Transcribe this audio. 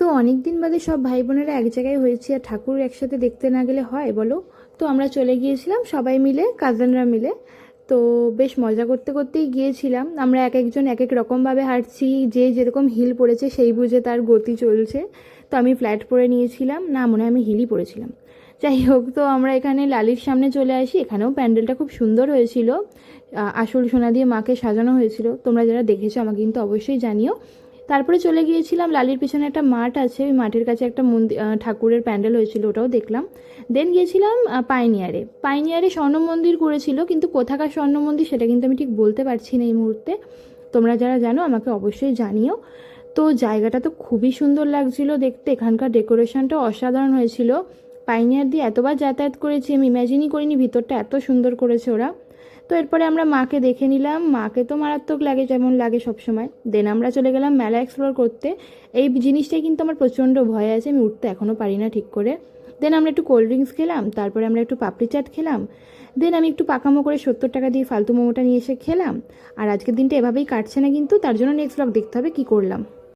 তো অনেক দিন বাদে সব ভাই বোনেরা এক জায়গায় হয়েছে আর ঠাকুর একসাথে দেখতে না গেলে হয় বলো? তো আমরা চলে গিয়েছিলাম সবাই মিলে কাজিনরা মিলে। তো বেশ মজা করতে করতেই গিয়েছিলাম। আমরা এক একজন এক এক রকমভাবে হাঁটছি, যে যেরকম হিল পড়েছে সেই বুঝে তার গতি চলছে। তো আমি ফ্ল্যাট পরে নিয়েছিলাম, না মনে হয় আমি হিলই পড়েছিলাম। যাই হোক, তো আমরা এখানে লালির সামনে চলে আসি। এখানেও প্যান্ডেলটা খুব সুন্দর হয়েছিল। আসল সোনা দিয়ে মাকে সাজানো হয়েছিল। তোমরা যারা দেখেছ আমাকে কিন্তু অবশ্যই জানিও। তারপরে চলে গিয়েছিলাম, লালির পেছনে একটা মাঠ আছে, ওই মাঠের কাছে একটা মন্দির ঠাকুরের প্যান্ডেল হয়েছিল, ওটাও দেখলাম। দেন গিয়েছিলাম পাইনিয়ারে। পাইনিয়ারে স্বর্ণ মন্দির করেছিল, কিন্তু কোথাকার স্বর্ণ মন্দির সেটা কিন্তু আমি ঠিক বলতে পারছি না এই মুহূর্তে। তোমরা যারা জানো, আমাকে অবশ্যই জানিও। তো জায়গাটা তো খুবই সুন্দর লাগছিল দেখতে, এখানকার ডেকোরেশনটা অসাধারণ হয়েছিল। পাইনিয়ার দিয়ে এতবার যাতায়াত করেছি, আমি ইম্যাজিনই করিনি ভিতরটা এত সুন্দর করেছে ওরা। তো এরপরে আমরা মাকে দেখে নিলাম। মাকে তো মারাত্মক লাগে, যেমন লাগে সবসময়। দেন আমরা চলে গেলাম মেলা এক্সপ্লোর করতে। এই জিনিসটাই কিন্তু আমার প্রচণ্ড ভয় আছে, আমি উঠতে এখনও পারি না ঠিক করে। দেন আমরা একটু কোল্ড ড্রিঙ্কস খেলাম, তারপরে আমরা একটু পাপড়ি চাট খেলাম। দেন আমি একটু পাকামো করে সত্তর টাকা দিয়ে ফালতু মোমোটা নিয়ে এসে খেলাম। আর আজকের দিনটা এভাবেই কাটছে না কিন্তু, তার জন্য নেক্সট ব্লগ দেখতে হবে, কী করলাম।